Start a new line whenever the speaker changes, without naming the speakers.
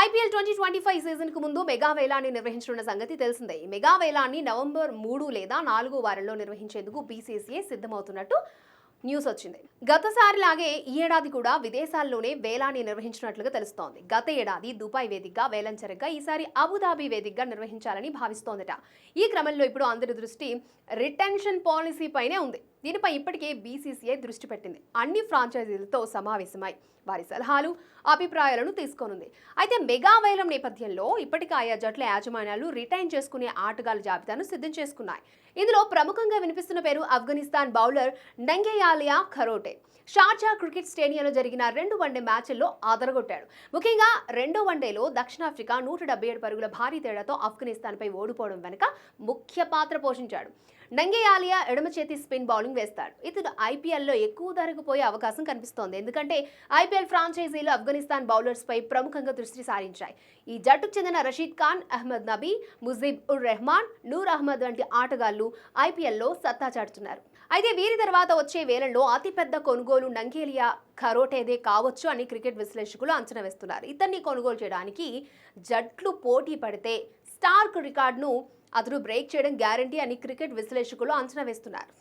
IPL twenty twenty five సీజన్కు ముందు mega వేలాన్ని నిర్వహించనున్న సంగతి తెలిసిందే. ఈ మెగా వేలాన్ని నవంబర్ మూడు లేదా నాలుగు వారంలో నిర్వహించేందుకు బీసీసీఐ సిద్ధమవుతున్నట్టు న్యూస్ వచ్చింది. గతసారిలాగే ఈ ఏడాది కూడా విదేశాల్లోనే వేలాన్ని నిర్వహించినట్లుగా తెలుస్తోంది. గత ఏడాది దుబాయ్ వేదికగా వేలం జరగగా ఈసారి అబుదాబి వేదికగా నిర్వహించాలని భావిస్తోందట. ఈ క్రమంలో ఇప్పుడు అందరి దృష్టి రిటెన్షన్ పాలసీ పైనే ఉంది. దీనిపై ఇప్పటికే బీసీసీఐ దృష్టి పెట్టింది. అన్ని ఫ్రాంచైజీలతో సమావేశమై వారి సలహాలు అభిప్రాయాలను తీసుకోనుంది. అయితే మెగా వేలం నేపథ్యంలో ఇప్పటికే ఆయా జట్ల యాజమాన్యాలు రిటైన్ చేసుకునే ఆటగాళ్ళ జాబితాను సిద్ధం చేసుకున్నాయి. ఇందులో ప్రముఖంగా వినిపిస్తున్న పేరు Afghanistan bowler Nangeyalia Kharote. Sharjah cricket స్టేడియంలో జరిగిన రెండు వన్డే మ్యాచ్ల్లో ఆదరగొట్టాడు. ముఖ్యంగా రెండో వన్డేలో దక్షిణాఫ్రికా నూట డెబ్బై ఏడు పరుగుల భారీ తేడాతో ఆఫ్ఘనిస్తాన్పై ఓడిపోవడం వెనుక ముఖ్య పాత్ర పోషించాడు. నంగేయాలియా ఎడమ చేతి స్పిన్ బౌలింగ్ వేస్తాడు. ఇతడు ఐపీఎల్లో ఎక్కువ ధరకు పోయే అవకాశం కనిపిస్తోంది. ఎందుకంటే ఐపీఎల్ ఫ్రాంచైజీలు ఆఫ్ఘనిస్తాన్ బౌలర్స్ పై ప్రముఖంగా దృష్టి సారించాయి. ఈ జట్టుకు చెందిన రషీద్ ఖాన్ అహ్మద్ నబీ ముజీబ్ ఉర్ రెహమాన్ నూర్ అహ్మద్ వంటి ఆటగాళ్ళు ఐపీఎల్లో సత్తా చాటుతున్నారు. అయితే వీరి తర్వాత వచ్చే వేలంలో అతిపెద్ద కొనుగోలు నంగేలియా ఖరోటేదే కావచ్చు అని క్రికెట్ విశ్లేషకులు అంచనా వేస్తున్నారు. ఇతన్ని కొనుగోలు చేయడానికి జట్లు పోటీ పడితే స్టార్క్ రికార్డును అతను బ్రేక్ చేయడం గ్యారంటీ అని క్రికెట్ విశ్లేషకులు అంచనా వేస్తున్నారు.